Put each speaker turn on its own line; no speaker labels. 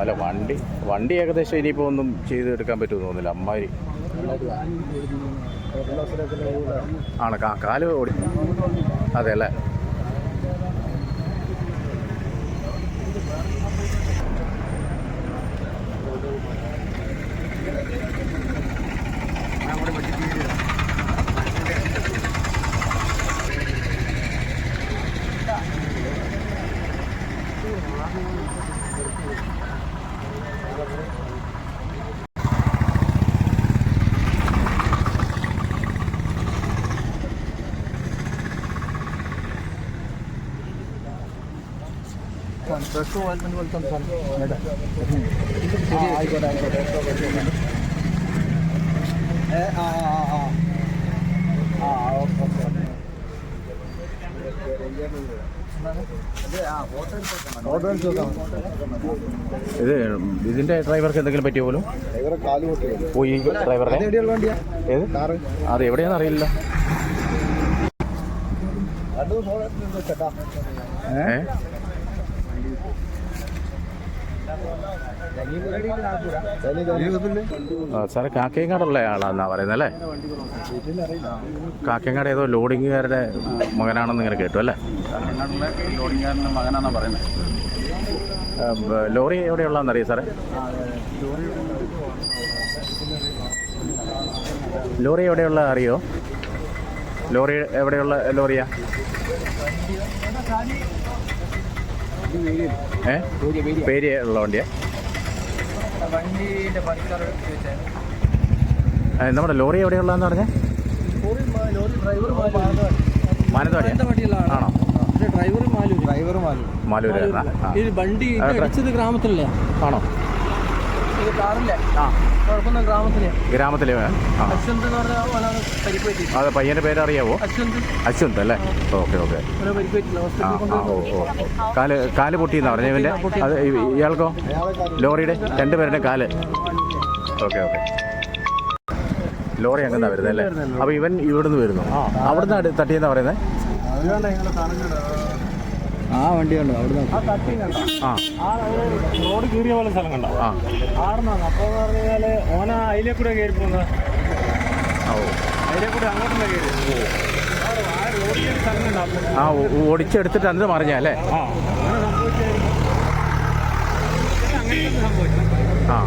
അല്ല വണ്ടി വണ്ടി ഏകദേശം ഇനിയിപ്പോൾ ഒന്നും ചെയ്തെടുക്കാൻ പറ്റുമെന്ന് തോന്നുന്നില്ല. അമ്മായി ആണ് കാൽ ഓടി അതെ അല്ലേ? ഡ്രസ്സ് പോലും പോലെ സംസാരിക്കും ആയിക്കോട്ടെ ആയിക്കോട്ടെ ആ ആ ആ ഇത് ഇതിന്റെ ഡ്രൈവർക്ക് എന്തെങ്കിലും പറ്റിയ പോലും? പോയി
ഡ്രൈവറെ
ഏത്? അത് എവിടെയാണെന്ന് അറിയില്ല ഏ? സാറേ കാക്കേങ്ങാടുള്ള ആളാന്നാ പറയുന്നത് അല്ലേ? കാക്കേങ്ങാട് ഏതോ ലോഡിങ്ങുകാരുടെ മകനാണെന്ന് ഇങ്ങനെ കേട്ടു അല്ലേ?
തമിഴ്നാട്ടിലെ ലോഡിങ്ങാരന്റെ മകനാണെന്നാണ് പറയുന്നത്.
ലോറി എവിടെയുള്ളതെന്ന് അറിയാം സാറേ? ലോറി എവിടെയുള്ള അറിയോ? ലോറി എവിടെയുള്ള ലോറിയാ? ഏ? പേര് ഉള്ള വണ്ടിയാ? നമ്മുടെ ലോറി എവിടെയുള്ളതെന്ന് പറഞ്ഞ? മാനന്തവാടിയാ? ആണോ?
ഡ്രൈവർ മാലൂര്.
ഡ്രൈവർ മാലു
മാലൂര്
വണ്ടി ഗ്രാമത്തിലല്ലേ?
ആണോ
ഇത് കാറില്ലേ
ആ
കുഴപ്പമൊന്നും ഗ്രാമത്തിലെ.
അതെ പയ്യന്റെ പേര് അറിയാവോ
അശ്വന്ത്
അല്ലേ? Okay okay. കാൽ കാൽ പൊട്ടിയെന്നാ പറഞ്ഞ ഇവന്റെ? അത് ഇയാൾക്കോ? ലോറിയുടെ? രണ്ടുപേരുടെ കാൽ. Okay okay. ലോറി അങ്ങനെ വരുന്നത് അല്ലേ? അപ്പൊ ഇവൻ ഇവിടുന്ന് വരുന്നു. അവിടുന്ന് തട്ടിയെന്നാ പറയുന്നത്
ആ വണ്ടി ഉണ്ട് ആ
ആ.
റോഡ് കീറിയ പോലെ സ്ഥലം കണ്ടോ?
ആ.
ഓന അതിലെ കൂടെ കയറി പോകുന്നത് അതിലെ കൂടെ അങ്ങോട്ടും കയറി. ആ
ഓടിച്ചെടുത്തിട്ട് അന്ന് മറിഞ്ഞ
ആ. സംഭവിച്ചു ആ.